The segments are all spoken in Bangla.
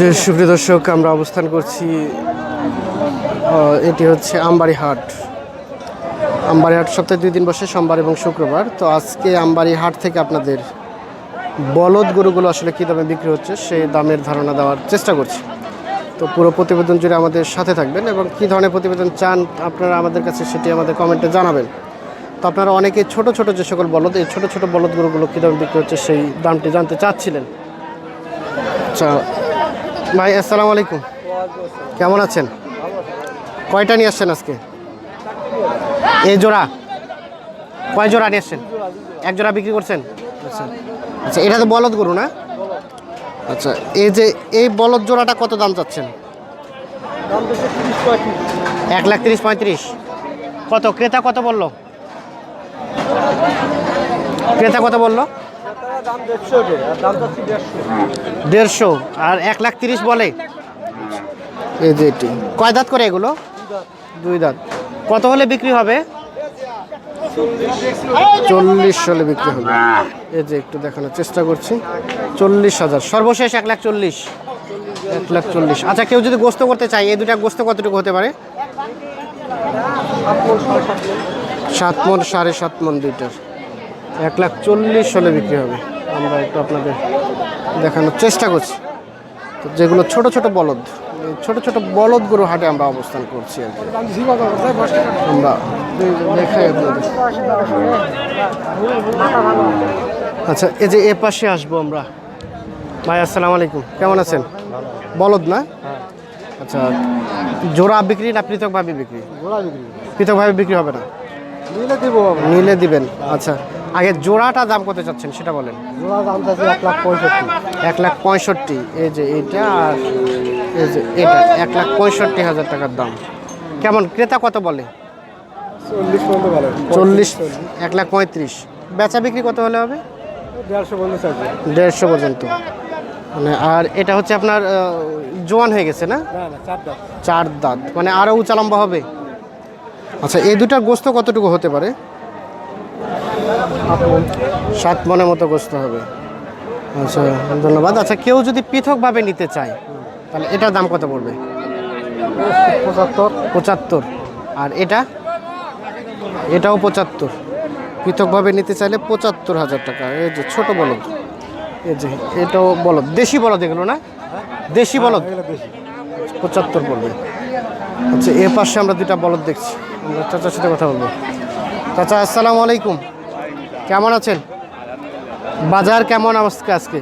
যে সুপ্রিয় দর্শক, আমরা অবস্থান করছি এটি হচ্ছে আমবাড়ি হাট আমবাড়ি হাট সপ্তাহে দুই দিন বসে, সোমবার এবং শুক্রবার। তো আজকে আমবাড়ি হাট থেকে আপনাদের বলদ গরুগুলো আসলে কী দামে বিক্রি হচ্ছে, সেই দামের ধারণা দেওয়ার চেষ্টা করছি। তো পুরো প্রতিবেদন জুড়ে আমাদের সাথে থাকবেন এবং কী ধরনের প্রতিবেদন চান আপনারা আমাদের কাছে সেটি আমাদের কমেন্টে জানাবেন। তো আপনারা অনেকে ছোট ছোট যে সকল বলদ, এই ছোট ছোট বলদ গরুগুলো কী দামে বিক্রি হচ্ছে সেই দামটি জানতে চাচ্ছিলেন। আচ্ছা ভাই, আসসালামু আলাইকুম। কেমন আছেন? কয়টা নিয়ে আসছেন আজকে? এই জোড়া? কয় জোড়া নিয়ে আসছেন? এক জোড়া বিক্রি করছেন? আচ্ছা আচ্ছা এটা তো বলদ গরু না? আচ্ছা এই যে, এই বলদ জোড়াটা কত দাম চাচ্ছেন? এক লাখ তিরিশ পঁয়ত্রিশ। কত? ক্রেতা কত বলল? ক্রেতা কত বলল? দেড়শো আর এক লাখ তিরিশ বলে? এই যে এটি। কয় দাঁত করে এগুলো? দুই দাঁত। কত হলে বিক্রি হবে? চল্লিশ হলে বিক্রি হবে। এই যে একটু দেখানোর চেষ্টা করছি। চল্লিশ হাজার। সর্বশেষ এক লাখ চল্লিশ। এক লাখ চল্লিশ। আচ্ছা কেউ যদি গোস্ত করতে চায় এই দুটা গোস্ত কতটুকু হতে পারে? সাত মন সাড়ে সাত মন দুইটার। এক লাখ চল্লিশ হলে বিক্রি হবে। আমরা একটু আপনাদের দেখানোর চেষ্টা করছি। তো যেগুলো ছোট ছোট বলদ ছোট ছোট বলদ গরু হাটে আমরা অবস্থান করছি আর কি। আমরা দেখাই আপনাদের। আচ্ছা এই যে এ পাশে আসব আমরা। ভাই আসসালামু আলাইকুম। কেমন আছেন? বলদ না? আচ্ছা জোড়া বিক্রি না পৃথকভাবে বিক্রি? পৃথকভাবে বিক্রি হবে না? নিলে দিব নিলে দিবেন। আচ্ছা আগে জোড়াটা দাম কত চাচ্ছেন সেটা বলেন। জোড়া দাম চাইছে এক লাখ পঁয়ষট্টি। এক লাখ পঁয়ষট্টি। এই যে এইটা আর এই যে এটা এক লাখ পঁয়ষট্টি হাজার টাকার দাম। কেমন? ক্রেতা কত বলে? চল্লিশ পর্যন্ত বলে। চল্লিশ এক লাখ পঁয়ত্রিশ। বেচা বিক্রি কত হলে হবে? দেড়শো পর্যন্ত দেড়শো পর্যন্ত। মানে আর এটা হচ্ছে আপনার জোয়ান হয়ে গেছে না? চার দাঁত। মানে আরও উঁচা লম্বা হবে? আচ্ছা এই দুটার গোস্ত কতটুকু হতে পারে? সাত মনের মতো গোস্ত হবে। আচ্ছা ধন্যবাদ। আচ্ছা কেউ যদি পৃথকভাবে নিতে চায় তাহলে এটার দাম কত পড়বে? পঁচাত্তর। পঁচাত্তর। আর এটা? এটাও পঁচাত্তর। পৃথকভাবে নিতে চাইলে পঁচাত্তর হাজার টাকা। এই যে ছোট বলদ। এই যে এটাও বলদ। দেশি বলদ এগুলো না? দেশি বলদ? পঁচাত্তর পড়বে। আচ্ছা এ পাশে আমরা দুটা বলদ দেখছি। আমরা চাচার সাথে কথা বলব। চাচা আসসালামু আলাইকুম। কেমন আছেন? বাজার কেমন অবস্থা আজকে?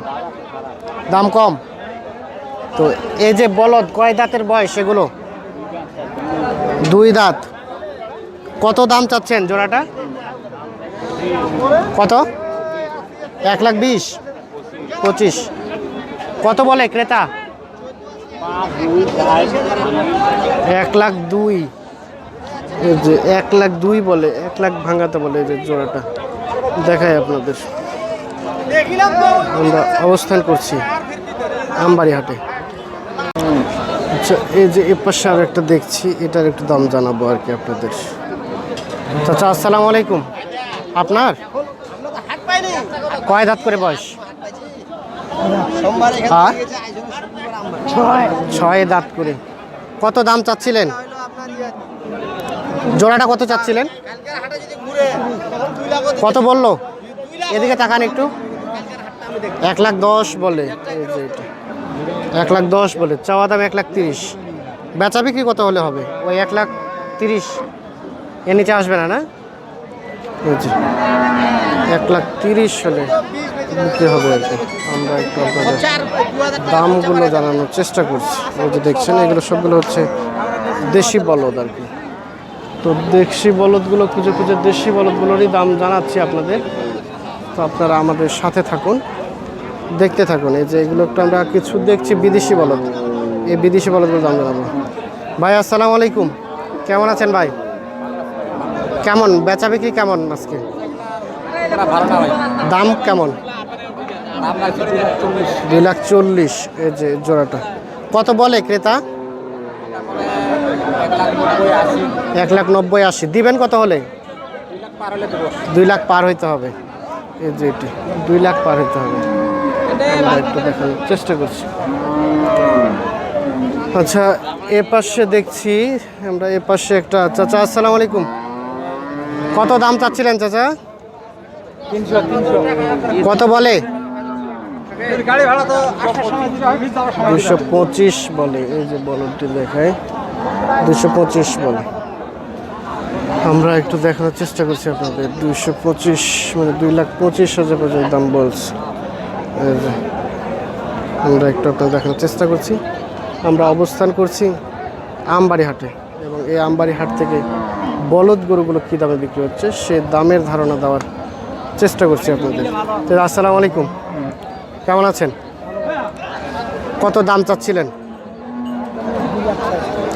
দাম কম? তো এই যে বলদ, কয় দাঁতের বয়স এগুলো? দুই দাঁত। কত দাম চাচ্ছেন জোড়াটা? কত? এক লাখ বিশ? পঁচিশ। কত বলে ক্রেতা? এক লাখ দুই। এক লাখ দুই বলে, এক লাখ ভাঙাতে বলে এই যে জোড়াটা। দেখাই আপনাদের। আমরা অবস্থান করছি আমবাড়ি হাটে আচ্ছা এই যে এ পাশে আর একটা দেখছি এটার একটু দাম জানাব আর কি আপনাদের। চাচা আসসালামু আলাইকুম। আপনার? কয় দাঁত করে বয়স? ছয় দাঁত করে। কত দাম চাচ্ছিলেন? জোড়াটা কত চাচ্ছিলেন? কত বলল? এদিকে তাকান একটু। এক লাখ দশ বলে। এক লাখ দশ বলে। চাওয়া দাম এক লাখ তিরিশ। বেচা বিক্রি কত হলে হবে? ওই এক লাখ তিরিশ। এর নিচে আসবে না না? এক লাখ তিরিশ হলে বিক্রি হবে আর কি আমরা একটু আপনাদের দামগুলো জানানোর চেষ্টা করছি। এই যে দেখছেন, এগুলো সবগুলো হচ্ছে দেশি বলদ আর কি। তো দেশি বলদগুলো খুঁজে খুঁজে দেশি বলদগুলোরই দাম জানাচ্ছি আপনাদের। তো আপনারা আমাদের সাথে থাকুন, দেখতে থাকুন। এই যে এগুলো একটু আমরা কিছু দেখছি বিদেশি বলদ। এই বিদেশি বলদগুলো দাম জানাব। ভাই, আসসালামু আলাইকুম। কেমন আছেন ভাই? কেমন? বেচা বিক্রি কেমন আজকে? দাম কেমন? দুই লাখ চল্লিশ, এই যে জোড়াটা। কত বলে ক্রেতা? এক লাখ নব্বই আশি। দিবেন কত হলে? দুই লাখ পার হইতে হবে। এই যে এটি, দুই লাখ পার হইতে হবে। একটু দেখানোর চেষ্টা করছি। আচ্ছা এ পাশে দেখছি, আমরা এ পাশে একটা, চাচা, আসসালামু আলাইকুম। কত দাম চাচ্ছিলেন, চাচা? কত বলে? দুশো পঁচিশ বলে, এই যে বলটি দেখায়। দুশো পঁচিশ বলে আমরা একটু দেখানোর চেষ্টা করছি আপনাদের। দুশো পঁচিশ মানে দুই লাখ পঁচিশ হাজার পর্যন্ত দাম বলছে। আমরা একটু আপনাদের দেখানোর চেষ্টা করছি। আমরা অবস্থান করছি আমবাড়ি হাটে এবং এই আমবাড়ি হাট থেকে বলদ গরুগুলো কী দামে বিক্রি হচ্ছে, সে দামের ধারণা দেওয়ার চেষ্টা করছি আপনাদের। আসসালামু আলাইকুম। কেমন আছেন? কত দাম চাচ্ছিলেন?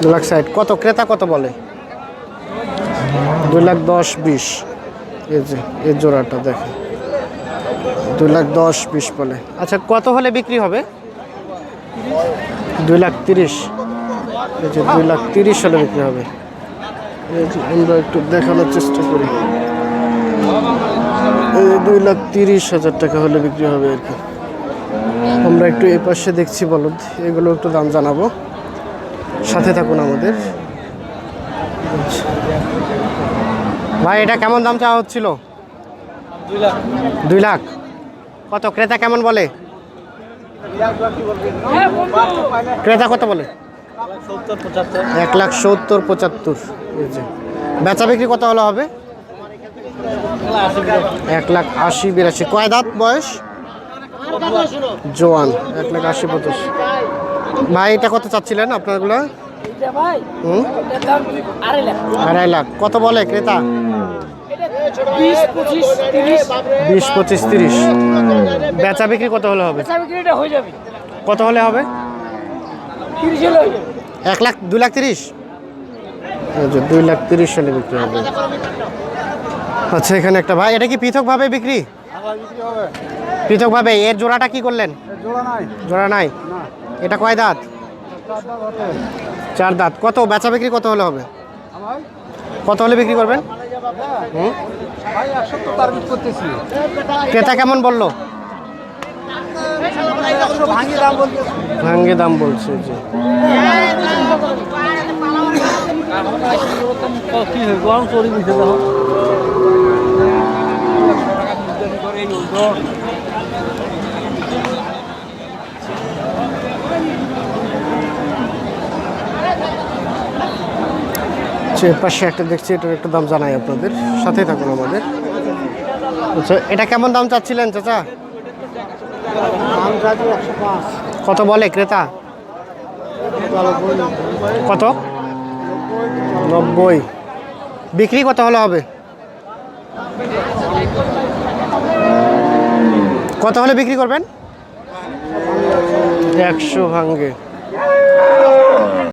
দু লাখ ষাট। কত ক্রেতা কত বলে? দুই লাখ দশ বিশ। এই যে, এই জোড়াটা দেখেন। দুই লাখ দশ বিশ বলে। আচ্ছা কত হলে বিক্রি হবে? দুই লাখ তিরিশ। এই যে দুই লাখ তিরিশ হলে বিক্রি হবে। আমরা একটু দেখানোর চেষ্টা করি। দুই লাখ তিরিশ হাজার টাকা হলে বিক্রি হবে আর কি। আমরা একটু এই পাশে দেখছি বলদ। এগুলো একটু দাম জানাব। সাথে থাকুন আমাদের। ভাই, এটা কেমন দাম চাওয়া হচ্ছিল? দুই লাখ। কত? ক্রেতা কেমন বলে? ক্রেতা কত বলে? এক লাখ সত্তর, পঁচাত্তর। বেচা বিক্রি কত হলো হবে? এক লাখ আশি, বিরাশি। কয় দাঁত বয়স? জোয়ান। এক লাখ আশি পঁচাশি ভাই এটা কত চাচ্ছিলেন আপনারগুলো? হুম? আড়াই লাখ। কত বলে ক্রেতা? বিশ পঁচিশ তিরিশ। বেচা বিক্রি কত হলে হবে? বেচা বিক্রিটা হয়ে যাবে। কত হলে হবে? হয়ে এক লাখ দুই লাখ তিরিশ? এই দুই লাখ তিরিশ হলে বিক্রি হবে। আচ্ছা এখানে একটা ভাই এটা কি পৃথকভাবে বিক্রি? বিক্রি হবে। পৃথকভাবে। এর জোড়াটা কি করলেন? জোড়া নাই। জোড়া নাই। এটা কয় দাঁত? চার দাঁত। কত? বেচা বিক্রি কত হলে হবে? কত হলে বিক্রি করবেন? ক্রেতা কেমন বলল? ভাঙ্গে দাম বলছে যে গরম চড়ি দিতে যে পাশে একটা দেখছি এটার একটা দাম জানাই আপনাদের। সাথেই থাকুন আমাদের। আচ্ছা এটা কেমন দাম চাচ্ছিলেন চাচা? কত বলে ক্রেতা? কত? নব্বই। বিক্রি কত হলে হবে? কত হলে বিক্রি করবেন? একশো ভাঙ্গে।